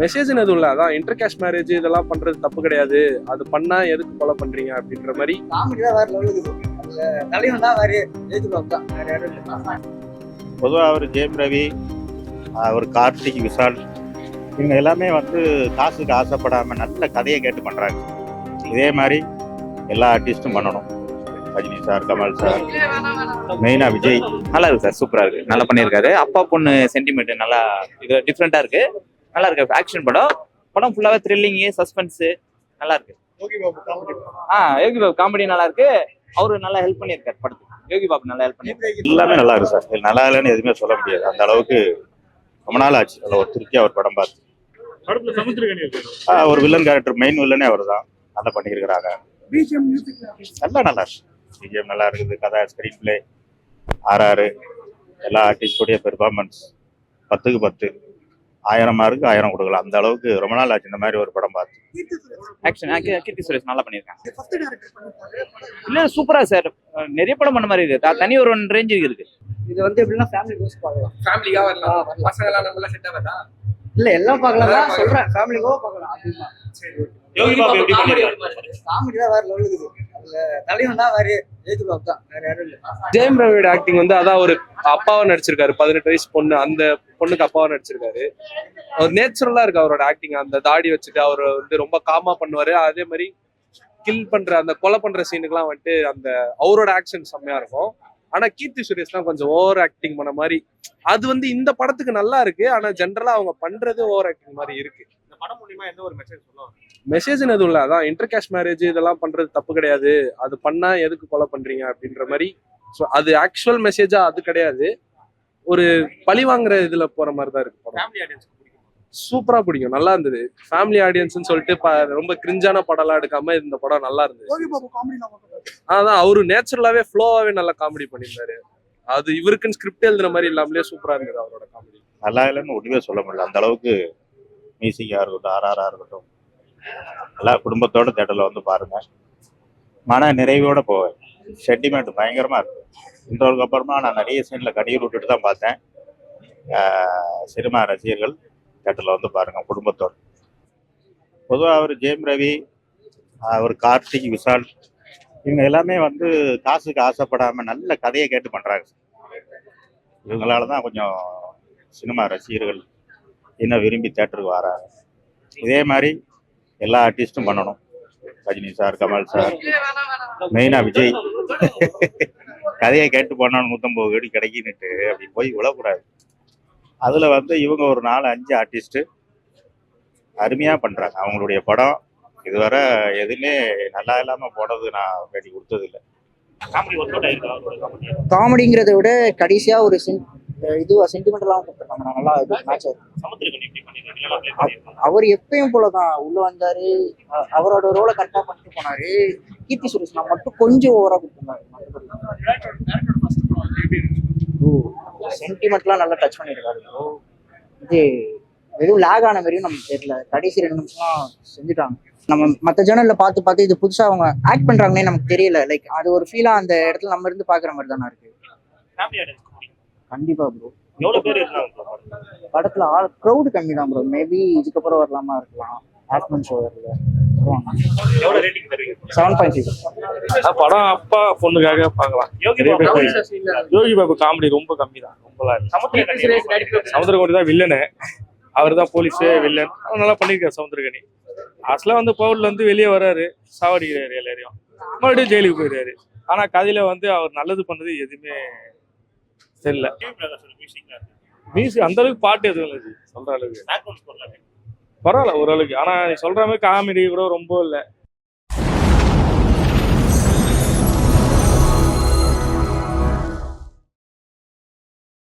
மெசேஜ்னு எதுவும் இல்லை. அதான் இன்டர் கேஷ் மேரேஜ் இதெல்லாம் பண்றது தப்பு கிடையாது. அது பண்ணா எதுக்கு கொலை பண்றீங்க அப்படின்ற மாதிரி. பொதுவாக அவர் ஜெயம் ரவி அவர் கார்த்திக் விஷால் இவங்க எல்லாமே வந்து காசுக்கு ஆசைப்படாமல் நல்ல கதையை கேட்டு பண்ணுறாங்க இதே மாதிரி எல்லா ஆர்டிஸ்ட்டும் பண்ணணும். ரஜினி சார் கமல் சார் மெயினாக விஜய். நல்லா இருக்கு சார். சூப்பரா இருக்கு. நல்லா பண்ணியிருக்காரு. அப்பா பொண்ணு சென்டிமெண்ட் நல்லா இது டிஃப்ரெண்டா இருக்கு. நல்லா இருக்கு ஆக்ஷன் படம் படம் ஃபுல்லாவே த்ரில்லிங் சஸ்பென்ஸ் நல்லா இருக்கு ஆ யோகி பாபு காமெடி நல்லா இருக்கு அவரு நல்லா ஹெல்ப் பண்ணியிருக்காரு படத்துக்கு. யோகி பாபு நல்லா ஹெல்ப் பண்ணியிருக்காரு. எல்லாமே நல்லா இருக்கு சார். நல்லா இல்லைன்னு எதுவுமே சொல்ல முடியாது. அந்த அளவுக்கு ரொம்ப நாள் ஆச்சு. அதில் ஒரு திருப்தியாக ஒரு படம் பார்த்து. ஒரு வில்லன் கேரக்டர் மெயின் வில்லனே அவர் தான் நல்லா பண்ணியிருக்கிறாங்க. நல்லா நல்லா இருக்கு. பிஜிஎம் நல்லா இருக்குது. கதை ஸ்க்ரீன் பிளே ஆர்ஆர் எல்லா ஆர்டிஸ்டோடைய பெர்ஃபார்மன்ஸ் பத்துக்கு பத்து. ஆயிரம் மார்க்கு ஆயிரம் கொடுக்கலாம். அந்த அளவுக்கு ரொம்ப நாள் ஆச்சு இந்த மாதிரி ஒரு படம் பார்த்து. ஆக்ஷன் கீர்த்தி சுரேஷ் நல்லா பண்ணியிருக்காங்க. இல்ல சூப்பரா சார் நிறைய படம் பண்ண மாதிரி இருக்கு. தனி ஒரு ஒன் ரேஞ்ச் இருக்கு. இது வந்து எப்படின்னா ஃபேமிலி கோஸ் பார்க்கலாம். ஃபேமிலியா வரலாம். வரலாம். பசங்க எல்லாம் நம்மள செட் ஆகாதா? இல்ல எல்லாம் பார்க்கலாம். தான் சொல்றேன். ஃபேமிலி கோ பார்க்கலாம். அதுதான் யோகி பாபு எப்படி காமெடி பண்ணிருக்காரு? காமெடி தான் வேற லெவலுக்கு தலைவன் தான் வேற தான் வேற யாரும் இல்லை. ஜெயம் ரவியோட ஆக்டிங் வந்து அதான் ஒரு அப்பாவை நடிச்சிருக்காரு. பதினெட்டு வயசு பொண்ணு அந்த பொண்ணுக்கு அப்பாவை நடிச்சிருக்காரு. அவர் நேச்சுரலா இருக்கு அவரோட ஆக்டிங் அந்த தாடி வச்சுட்டு அவர் வந்து ரொம்ப காமா பண்ணுவாரு. அதே மாதிரி கில் பண்ற அந்த கொலை பண்ற சீனுக்குலாம் வந்துட்டு அந்த அவரோட ஆக்ஷன் செம்மையா இருக்கும். ஆனா கீர்த்தி சுரேஷ்லாம் கொஞ்சம் ஓவர் ஆக்டிங் பண்ண மாதிரி அது வந்து இந்த படத்துக்கு நல்லா இருக்கு. ஆனா ஜென்ரலா அவங்க பண்றது ஓவர் ஆக்டிங் மாதிரி இருக்கு. படம் மூலியமா எந்த ஒரு மெசேஜ் சொல்லுவாங்க மெசேஜ்னு எதுவும் இல்லை. அதான் இன்டர் கேஷ் மேரேஜ் இதெல்லாம் பண்றது தப்பு கிடையாது. அது பண்ணா எதுக்கு கொலை பண்றீங்க அப்படின்ற மாதிரி. ஸோ அது ஆக்சுவல் மெசேஜா அது கிடையாது. ஒரு பழி வாங்குற இதுல போற மாதிரி தான் இருக்கு படம். ஃபேமிலி ஆடியன்ஸ் பிடிக்கும். சூப்பரா பிடிக்கும். நல்லா இருந்தது. ஃபேமிலி ஆடியன்ஸ்னு சொல்லிட்டு ரொம்ப கிரிஞ்சான படம்லாம் எடுக்காம இந்த படம் நல்லா இருந்தது. அதான் அவரு நேச்சுரலாவே ஃப்ளோவாவே நல்லா காமெடி பண்ணியிருந்தாரு. அது இவருக்குன்னு ஸ்கிரிப்ட் எழுதுன மாதிரி இல்லாமலே சூப்பரா இருந்தது அவரோட காமெடி நல்லா இல்லைன்னு ஒன்றுமே சொல்ல முடியல. அந்த அளவுக்கு மியூசிக்காக இருக்கட்டும் ஆர்ஆராக இருக்கட்டும். எல்லா குடும்பத்தோட தேட்டரில் வந்து பாருங்கள் மன நிறைவோடு போவேன். சென்டிமெண்ட் பயங்கரமாக இருக்கும் இன்டர்வலுக்கு அப்புறமா நான் நிறைய சீனில் கண்ணீர் விட்டுட்டு தான் பார்த்தேன். சினிமா ரசிகர்கள் தேட்டரில் வந்து பாருங்கள் குடும்பத்தோடு. பொதுவாக அவர் ஜெயம் ரவி அவர் கார்த்திக் விஷால் இவங்க எல்லாமே வந்து காசுக்கு ஆசைப்படாமல் நல்ல கதையை கேட்டு பண்ணுறாங்க இவங்களால தான் கொஞ்சம் சினிமா ரசிகர்கள் இன்னும் விரும்பி தேட்டருக்கு வராங்க. இதே மாதிரி எல்லா ஆர்டிஸ்ட்டும் பண்ணணும். ரஜினி சார் கமல் சார் மெயினாக விஜய். கதையை கேட்டு பண்ணணும் நூற்றம்பது கோடி கிடைக்குன்னுட்டு அப்படி போய் விழக்கூடாது. அதில் வந்து இவங்க ஒரு நாலு அஞ்சு ஆர்டிஸ்ட்டு அருமையாக பண்ணுறாங்க அவங்களுடைய படம் இதுவரை எதுவுமே நல்லா இல்லாமல் போனது நான் வேண்டி கொடுத்ததில்லை. காமெடிங்கிறத விட கடைசியா ஒரு சென் இதுவா சென்டிமெண்டலாகவும் கொடுத்துருக்காங்க. நல்லா இது மேட்ச் அவர் எப்பயும் போலதான். உள்ள வந்தாரு. அவரோட ரோலை கரெக்டா பண்ணிட்டு போனாரு. கீர்த்தி சுரேஷ் நான் மட்டும் கொஞ்சம் ஓவரா கொடுத்துருந்தாரு. சென்டிமெண்ட்லாம் நல்லா டச் பண்ணிருக்காரு. இது வெறும் லேக் ஆன மாதிரியும் நமக்கு தெரியல. கடைசி ரெண்டு நிமிஷம் செஞ்சுட்டாங்க. நம்ம மற்ற ஜேர்னல்ல பார்த்து பார்த்து இது புதுசா அவங்க ஆக்ட் பண்றாங்கன்னே நமக்கு தெரியல. லைக் அது ஒரு ஃபீலா அந்த இடத்துல நம்ம இருந்து பாக்குற மாதிரி தானே இருக்கு. கண்டிப்பா ப்ரோ எவ்வளவு பேர் இருந்தாங்க படத்துல? ஆள் க்ரௌடு கம்மி தான் ப்ரோ மேபி இதுக்கப்புறம் வரலாமா இருக்கலாம். ஆஃப்டர்நூன் ஷோ வரல படம் அப்பா பொண்ணுக்காக பார்க்கலாம். யோகி பாபு. பேர் யோகி பாபு காமெடி ரொம்ப கம்மி தான் சமுத்திரகனி சமுத்திரகோடி தான் வில்லனு அவர் தான் போலீஸு வில்லன் நல்லா பண்ணியிருக்காரு சமுத்திரகனி. ஆக்சுவலாக வந்து பவுலில் வந்து வெளியே வராரு. சாவடிக்கிறாரு எல்லாரையும். மறுபடியும் ஜெயிலுக்கு போயிடுறாரு ஆனால் கதையில வந்து அவர் நல்லது பண்ணது எதுவுமே தெரியல. மியூசிக் அந்த அளவுக்கு பாட்டு எதுவும் இல்லை சொல்ற அளவுக்கு. பரவாயில்ல ஓரளவுக்கு. ஆனால் நீ சொல்ற மாதிரி காமெடி கூட ரொம்ப இல்லை.